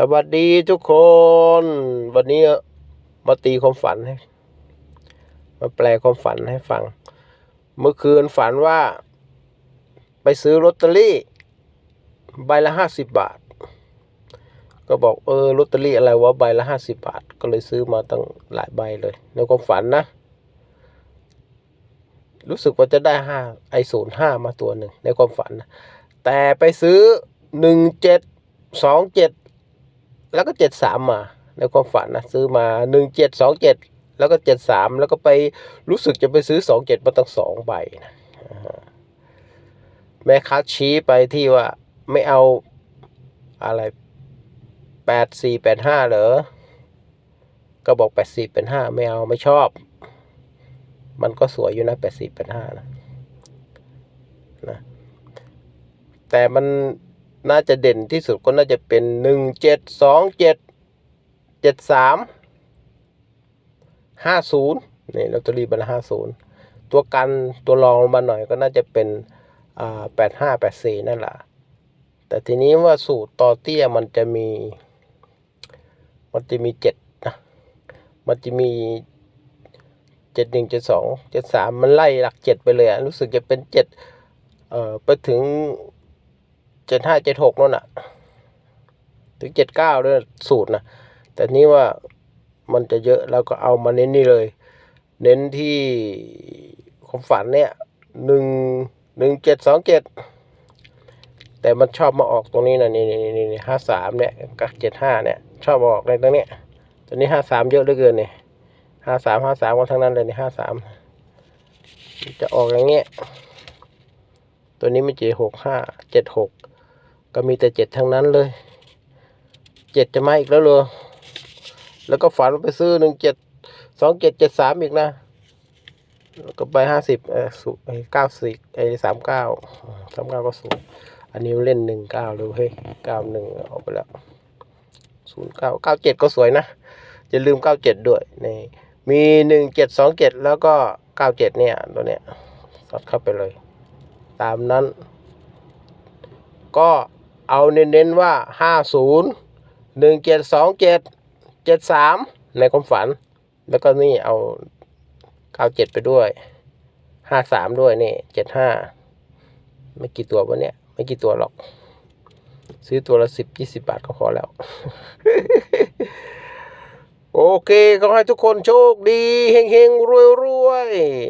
สวัสดีทุกคน วันนี้มาตีความฝันให้ มาแปลความฝันให้ฟัง เมื่อคืนฝันว่า ไปซื้อลอตเตอรี่ ใบละห้าสิบบาท ก็บอกเออลอตเตอรี่อะไรวะใบละห้าสิบบาท ก็เลยซื้อมาตั้งหลายใบเลยในความฝันนะ รู้สึกว่าจะได้ห้าไอศูนย์ห้ามาตัวหนึ่งในความฝันนะแต่ไปซื้อหนึ่งเจ็ดสองเจ็ด แล้วก็เจ็ดสามมาในความฝันนะซื้อมาหนึ่งเจ็ดสองเจ็ดแล้วก็เจ็ดสามแล้วก็ไปรู้สึกจะไปซื้อสองเจ็ดมาตั้งสองใบนะแม่ค้าชี้ไปที่ว่าไม่เอาอะไรแปดสี่แปดห้าเหรอ ก็บอกแปดสี่แปดห้าไม่เอาไม่ชอบ มันก็สวยอยู่นะแปดสี่แปดห้านะนะ แต่มัน น่าจะเด่นที่สุดก็น่าจะเป็นหนึ่งเจ็ดสองเจ็ดเจ็ดสามห้าศูนย์นี่ลอตเตอรี่บละห้าศูนย์ตัวกันตัวรองลงมาหน่อยก็น่าจะเป็นแปดห้าแปดสี่นั่นแหละแต่ทีนี้ว่าสูตรต่อเตี้ยมันจะมี มันจะมีเจ็ดนะมันจะมีเจ็ดหนึ่งเจ็ดสองเจ็ดสามมันไล่หลักเจ็ดไปเลยรู้สึกจะเป็นเจ็ดเอ่อไปถึง เจ็ดห้าเจ็ดหกนั่นน่ะถึงเจ็ดเก้าด้วยสูตรนะ แต่นี้ว่ามันจะเยอะเราก็เอามาเน้นนี่เลย เน้นที่ความฝันเนี่ยหนึ่งหนึ่งเจ็ดสองเจ็ดแต่มันชอบมาออกตรงนี้นะนี่นี่นี่ห้าสามเนี่ยกับเจ็ดห้าเนี่ย ชอบมาออกในตรงเนี้ยตัวนี้ห้าสามเยอะเหลือเกินเนี่ยห้าสามห้าสามกันทั้งนั้นเลยนี่ห้าสามจะออกอย่างเงี้ยตัวนี้ไม่เจ็ดหกห้าเจ็ดหก ก็มีแต่เจ็ดทั้งนั้นเลยเจ็ดจะมาอีกแล้วเลยแล้วก็ฝันไปซื้อหนึ่งเจ็ดสองเจ็ดเจ็ดสามอีกนะแล้วก็ไปห้าสิบเออสูเก้าสิบไอ้สามเก้าสามเก้าก็สูอันนี้เล่นหนึ่งเก้าเลยเฮ้ยเก้าหนึ่งออกไปแล้วศูนย์เก้าเก้าเจ็ดก็สวยนะอย่าลืมเก้าเจ็ดด้วยนี่มีหนึ่งเจ็ดสองเจ็ดแล้วก็เก้าเจ็ดเนี่ยตัวเนี้ยสอดเข้าไปเลย ตามนั้น ก็ เอาเน้นๆว่าห้าศูนย์หนึ่งเจ็ดสองเจ็ดเจ็ดสามในความฝัน แล้วก็นี่เอาเก้าเจ็ดไปด้วยห้าสามด้วยนี่เจ็ดห้าไม่กี่ตัววะเนี่ย ไม่กี่ตัวหรอก ซื้อตัวละสิบยี่สิบบาทก็พอแล้ว โอเค ก็ให้ทุกคนโชคดี เฮงๆ รวยๆ